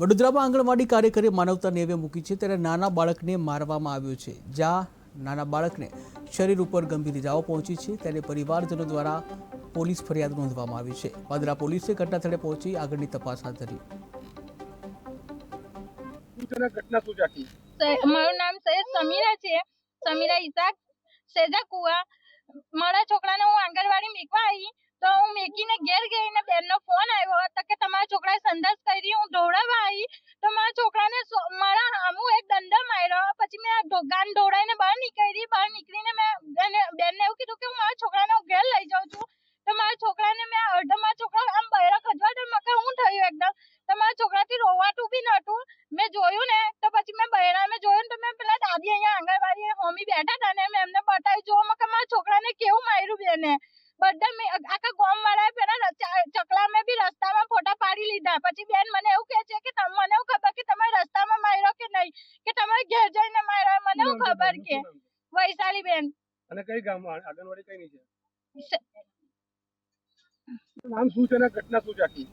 વડોદરામાં આંગણવાડી કાર્યકરે માનવતા નેવે મૂકી છે ત્યારે નાના બાળકને મારવામાં આવ્યો છે. જ્યાં નાના બાળકને શરીર ઉપર ગંભીર ઇજાઓ પહોંચી છે ત્યારે પરિવારજનો દ્વારા પોલીસ ફરિયાદ નોંધવામાં આવી છે. પાદરા પોલીસે ઘટનાસ્થળે પહોંચી આગળની તપાસ હાથ ધરી. મારું નામ સૈયદ સમીરા છે. સમીરા ઇસાક સેજા કુવા. મારા છોકરાને હું આંગણવાડી મેકવા આવી તો હું મેકીને ઘેર ગઈ ને બેનનો ફોન આવ્યો હતો કે તમારા છોકરાએ સંદાસ કરી હું દોડાવવા આવી તો મારા છોકરાને સો- મારા હામું એક દંડો માર્યો પછી મેં ઢો- ગાન દોડાઈને બહાર નીકળી, બહાર નીકળીને મેં એને, બેનને એવું કીધું કે હું મારા છોકરાને ઘેર લઈ જાઉં છું. તો મારા છોકરાને મેં અડધા, મારા છોકરા આમ બહેરા ખજવાટ મકે હું થયું એકદમ? તો મારા છોકરાથી રોવાતું બી નહોતું. મેં જોયું ને, તો પછી મેં બહેરા મેં જોયું તો મેં પેલા દાદી અહીંયા આંગણવાડી હોમી બેઠા હતા ને, મેં એમને બતાવ્યું. જો મકે મારા છોકરાને કેવું માર્યું બેને? બધા મેં આખા ગામ વાળાએ પેલા ચકલા મેં બી રસ્તામાં ફોટા પાડી લીધા. પછી બેન મને એવું કહે છે કે તમ- મને એવું ખબર કે તમે રસ્તામાં માર્યો કે નહીં કે તમારે ઘેર જઈને માર્યો મને એવું ખબર કે? વૈશાલી બેન અને કઈ ગામ? આંગણવાડી કઈ નહીં છે નામ શું છે ને? ઘટના શું છે આખી?